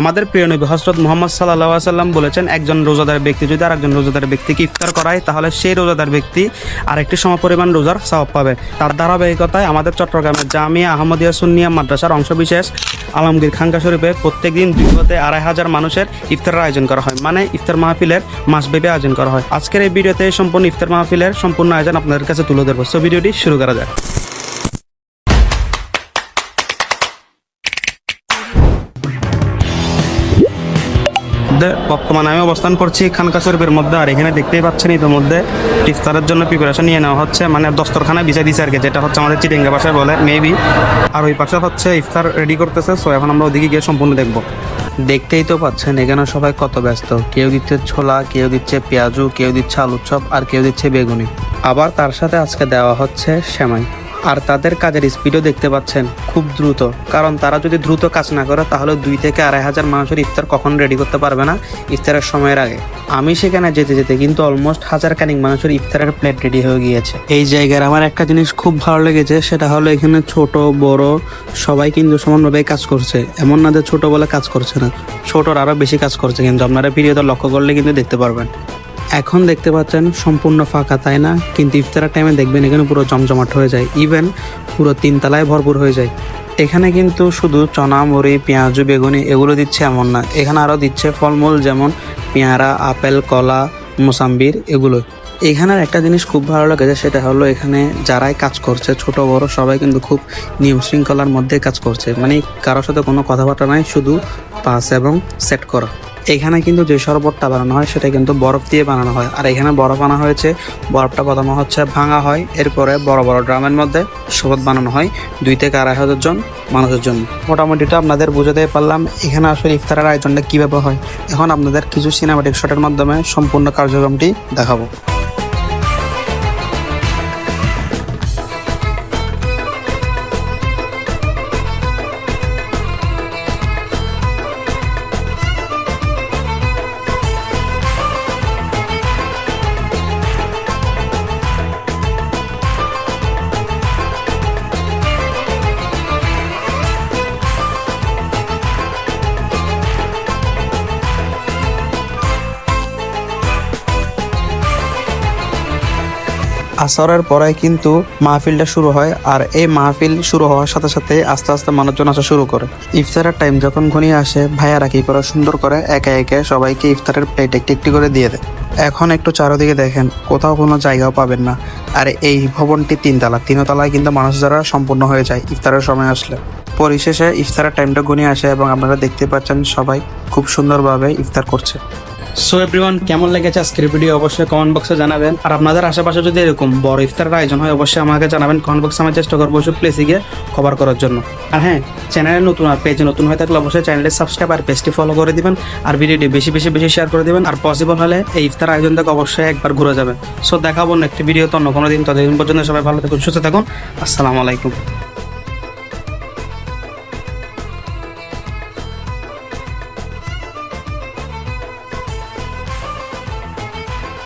আমাদের প্রিয় নবী হজরত মোহাম্মদ সাল্লাহ সাল্লাম বলেছেন, একজন রোজাদার ব্যক্তি যদি আরেকজন রোজাদার ব্যক্তিকে ইফতার করায়, তাহলে সেই রোজাদার ব্যক্তি আরেকটি সমপরিমাণ রোজার সওয়াব পাবে। তার ধারাবাহিকতায় আমাদের চট্টগ্রামের জামিয়া আহমদিয়া সুন্নিয়া মাদ্রাসার অংশবিশেষ আলমগীর খানকা শরীফে প্রত্যেকদিন দুই হতে আড়াই হাজার মানুষের ইফতারের আয়োজন করা হয় মানে ইফতার মাহফিলের মাসব্যাপী আয়োজন করা হয়। আজকের এই ভিডিওতে সম্পূর্ণ ইফতার মাহফিলের সম্পূর্ণ আয়োজন আপনাদের কাছে তুলে ধরবো। সো ভিডিওটি শুরু করা যাক। মধ্যে বর্তমানে আমি অবস্থান করছি খানকা শরীফের মধ্যে। আর এখানে দেখতেই পাচ্ছেন ইতিমধ্যে ইফতারের জন্য প্রিপারেশন নিয়ে নেওয়া হচ্ছে। মানে দস্তরখানা বিছাই দিছে আর কি, যেটা হচ্ছে আমাদের চিটিঙ্গা ভাষায় বলে মেবি আর ওই পাশে হচ্ছে ইফতার রেডি করতেছে সো এখন আমরা ওদিকে গিয়ে সম্পূর্ণ দেখব। দেখতেই তো পাচ্ছেন, এখানে সবাই কত ব্যস্ত। কেউ দিচ্ছে ছোলা, কেউ দিচ্ছে পেঁয়াজু, কেউ দিচ্ছে আলুর চপ, আর কেউ দিচ্ছে বেগুনি। আবার তার সাথে আজকে দেওয়া হচ্ছে সেমাই। আর তাদের কাজের স্পিডও দেখতে পাচ্ছেন খুব দ্রুত। কারণ তারা যদি দ্রুত কাজ না করে, তাহলে দুই থেকে আড়াই হাজার মানুষের ইফতার কখন রেডি করতে পারবে না ইফতারের সময়ের আগে। আমি সেখানে যেতে যেতে কিন্তু অলমোস্ট হাজার কানিক মানুষের ইফতারের প্লেট রেডি হয়ে গিয়েছে। এই জায়গার আমার একটা জিনিস খুব ভালো লেগেছে, সেটা হলো এখানে ছোট, বড় সবাই কিন্তু সমানভাবে কাজ করছে। এমন না যে ছোট বলে কাজ করছে না, ছোটর আরও বেশি কাজ করছে কিন্তু। আপনারা ভিডিওটা লক্ষ্য করলে কিন্তু দেখতে পারবেন। এখন দেখতে পাচ্ছেন, সম্পূর্ণ ফাঁকা, তাই না? কিন্তু ইফতারের টাইমে দেখবেন এখানে পুরো জমজমাট হয়ে যায়। ইভেন পুরো তিনতলায় ভরপুর হয়ে যায়। এখানে কিন্তু শুধু চনা, মুড়ি, পেঁয়াজ, বেগুনি এগুলো দিচ্ছে এমন না। এখানে আরও দিচ্ছে ফলমূল, যেমন পেয়ারা, আপেল, কলা, মোসাম্বির এগুলো এখানের একটা জিনিস খুব ভালো লেগেছে সেটা হলো এখানে যারাই কাজ করছে, ছোট, বড়, সবাই কিন্তু খুব নিয়ম শৃঙ্খলার মধ্যে কাজ করছে। মানে কারোর সাথে কোনো কথাবার্তা নাই, শুধু পাস এবং সেট করা। এখানে কিন্তু যে শরবতটা বানানো হয়, সেটা কিন্তু বরফ দিয়ে বানানো হয়। আর এখানে বরফ আনা হয়েছে। বরফটা প্রথমে হচ্ছে ভাঙা হয়, এরপরে বড় বড় ড্রামের মধ্যে শরবত বানানো হয়, দুই থেকে আড়াই হাজার জন মানুষের জন্য। মোটামুটিটা আপনাদের বুঝাতে পারলাম, এখানে আসলে ইফতারের আয়োজনটা কীভাবে হয়। এখন আপনাদের কিছু সিনেমাটিক শটের মাধ্যমে সম্পূর্ণ কার্যক্রমটি দেখাবো। আসরের পরে কিন্তু মাহফিলটা শুরু হয় আর এই মাহফিল শুরু হওয়ার সাথে সাথে আস্তে আস্তে মানুষজন আসা শুরু করে। ইফতারের টাইম যখন ঘনিয়ে আসে, ভাইয়ারা কি করে সুন্দর করে একে একে সবাইকে ইফতারের প্লেট একটি একটি করে দিয়ে দেয়। এখন একটু চারোদিকে দেখেন, কোথাও কোনো জায়গাও পাবেন না। আর এই ভবনটি তিনতলা, তিনতলায় কিন্তু মানুষ যারা সম্পূর্ণ হয়ে যায় ইফতারের সময় আসলে। পরিশেষে ইফতারের টাইমটা ঘনিয়ে আসে এবং আপনারা দেখতে পাচ্ছেন সবাই খুব সুন্দরভাবে ইফতার করছে। সো এভরিওয়ান কেমন লেগেছে আজকের ভিডিও অবশ্যই কমেন্ট বক্সে জানাবেন। আর আপনাদের আশেপাশে যদি এরকম বড় ইফতারের আয়োজন হয়, অবশ্যই আমাকে জানাবেন। কমেন্ট বক্সে আমি চেষ্টা করব ওইসব প্লেসে গিয়ে কভার করার জন্য। আর হ্যাঁ চ্যানেলে নতুন আর পেজে নতুন হয়ে থাকলে অবশ্যই চ্যানেলটি সাবস্ক্রাইব আর পেজটি ফলো করে দিবেন। আর ভিডিওটি বেশি বেশি বেশি শেয়ার করে দিবেন। আর পসিবল হলে এই ইফতার আয়োজন থেকে অবশ্যই একবার ঘুরে যাবেন। সো দেখাবো একটি ভিডিও তো অন্য কোনো দিন। ততদিন পর্যন্ত সবাই ভালো থাকুন, সুস্থ থাকুন। আসসালামু আলাইকুম।